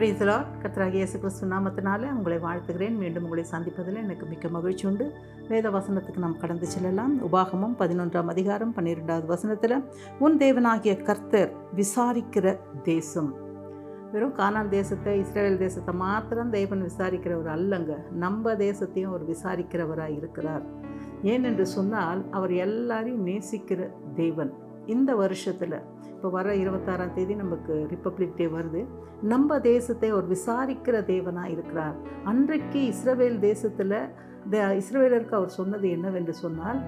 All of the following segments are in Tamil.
பிரீசலா கத்ராக இயேசு கிறிஸ்து நாமத்தினால உங்களை வாழ்த்துகிறேன். மீண்டும் உங்களை சந்திப்பதில் எனக்கு மிக்க மகிழ்ச்சி உண்டு. வேத வசனத்துக்கு நாம் கடந்து செல்லலாம். உபாகமும் பதினொன்றாம் அதிகாரம் பன்னிரெண்டாவது வசனத்தில் உன் தேவனாகிய கர்த்தர் விசாரிக்கிற தேசம். வெறும் கானான் தேசத்தை இஸ்ரேல் தேசத்தை மாத்திரம் தேவன் விசாரிக்கிறவர் அல்லங்க. நம்ம தேசத்தையும் அவர் விசாரிக்கிறவராக இருக்கிறார். ஏனென்று சொன்னால் அவர் எல்லாரையும் நேசிக்கிற தேவன். இந்த வருஷத்தில் இப்போ வர இருபத்தாறாம் தேதி நமக்கு ரிப்பப்ளிக் டே வருது. நம்ம தேசத்தை அவர் விசாரிக்கிற தேவனாக இருக்கிறார். அன்றைக்கு இஸ்ரவேல் தேசத்தில் த இஸ்ரவேலருக்கு அவர் சொன்னது என்னவென்று சொன்னால்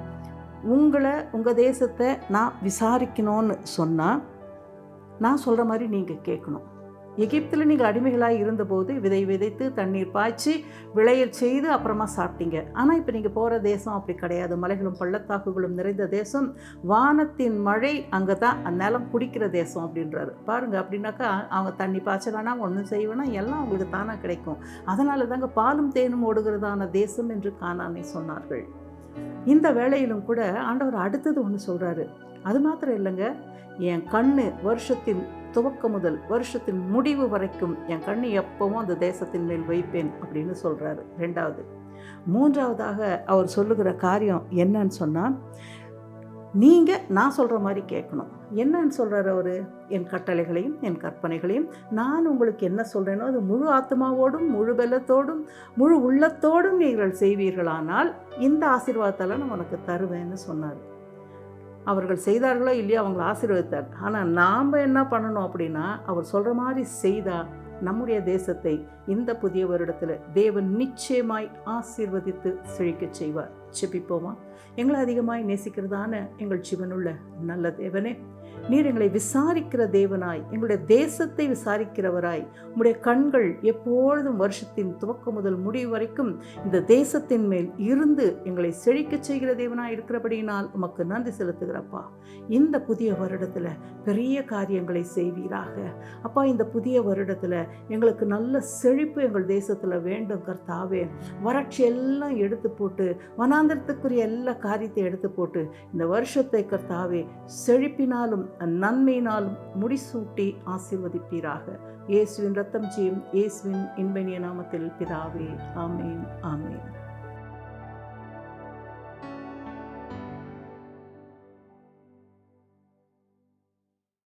உங்களை உங்கள் தேசத்தை நான் விசாரிக்கணும்னு சொன்னால் நான் சொல்கிற மாதிரி நீங்கள் கேட்கணும். எகிப்தில் நீங்கள் அடிமைகளாக இருந்தபோது விதை விதைத்து தண்ணீர் பாய்ச்சி விளையல் செய்து அப்புறமா சாப்பிட்டீங்க. ஆனால் இப்போ நீங்கள் போகிற தேசம் அப்படி கிடையாது. மலைகளும் பள்ளத்தாக்குகளும் நிறைந்த தேசம். வானத்தின் மழை அங்கே தான் நிலம் குடிக்கிற தேசம் அப்படின்றாரு. பாருங்கள் அப்படின்னாக்கா அவங்க தண்ணி பாய்ச்ச வேணாம் ஒன்றும் செய்ய வேணாம். எல்லாம் அவங்களுக்கு தானாக கிடைக்கும். அதனால தாங்க பாலும் தேனும் ஓடுகிறதான தேசம் என்று காணானை சொன்னார்கள். இந்த வேளையிலும் கூட ஆண்டவர் அடுத்தது ஒன்று சொல்கிறாரு அது மாத்திரம் இல்லைங்க. என் கண்ணு வருஷத்தின் துவக்கம் முதல் வருஷத்தின் முடிவு வரைக்கும் என் கண்ணு எப்பவும் அந்த தேசத்தின் மேல் வைப்பேன் அப்படின்னு சொல்கிறாரு ரெண்டாவது. மூன்றாவதாக அவர் சொல்லுகிற காரியம் என்னன்னு சொன்னால் நீங்கள் நான் சொல்கிற மாதிரி கேட்கணும். என்னன்னு சொல்கிறார் அவர்? என் கட்டளைகளையும் என் கற்பனைகளையும். நான் உங்களுக்கு என்ன சொல்கிறேனோ அது முழு ஆத்மாவோடும் முழு பலத்தோடும் முழு உள்ளத்தோடும் நீங்கள் செய்வீர்களானால் இந்த ஆசீர்வாதத்தெல்லாம் நான் உனக்கு தருவேன்னு சொன்னார். அவர்கள் செய்தார்களோ இல்லையோ அவங்களை ஆசீர்வதித்தார். ஆனால் நாம் என்ன பண்ணணும் அப்படின்னா அவர் சொல்கிற மாதிரி செய்தால் நம்முடைய தேசத்தை இந்த புதிய வருடத்தில் தேவன் நிச்சயமாய் ஆசீர்வதித்து செழிக்கச் செய்வார். செபிப்போமா எங்களை அதிகமாய் நேசிக்கிறதான எங்கள் ஜீவனுள்ள நல்ல தேவனே நீர் எங்களை விசாரிக்கிற தேவனாய் எங்களுடைய தேசத்தை விசாரிக்கிறவராய் உங்களுடைய கண்கள் எப்பொழுதும் வருஷத்தின் துவக்கம் முதல் முடிவு வரைக்கும் இந்த தேசத்தின் மேல் இருந்து எங்களை செழிக்கச் செய்கிற தேவனாய் இருக்கிறபடியினால் உமக்கு நன்றி செலுத்துகிறப்பா. இந்த புதிய வருடத்தில் பெரிய காரியங்களை செய்வீராக. அப்பா இந்த புதிய வருடத்தில் எங்களுக்கு நல்ல செழிப்பு எங்கள் தேசத்தில் வேண்டும் கர்த்தாவே. வறட்சி எல்லாம் எடுத்து போட்டு வனாந்திரத்துக்குரிய எல்லா காரியத்தை எடுத்து போட்டு இந்த வருஷத்தை கர்த்தாவே செழிப்பினாலும் நன்மையினாலும் முடிசூட்டி ஆசீர்வதிப்பீராக. இயேசுவின் ரத்தம் ஜெயம் இயேசுவின் இன்பனிய நாமத்தில் பிதாவே ஆமேன் ஆமேன்.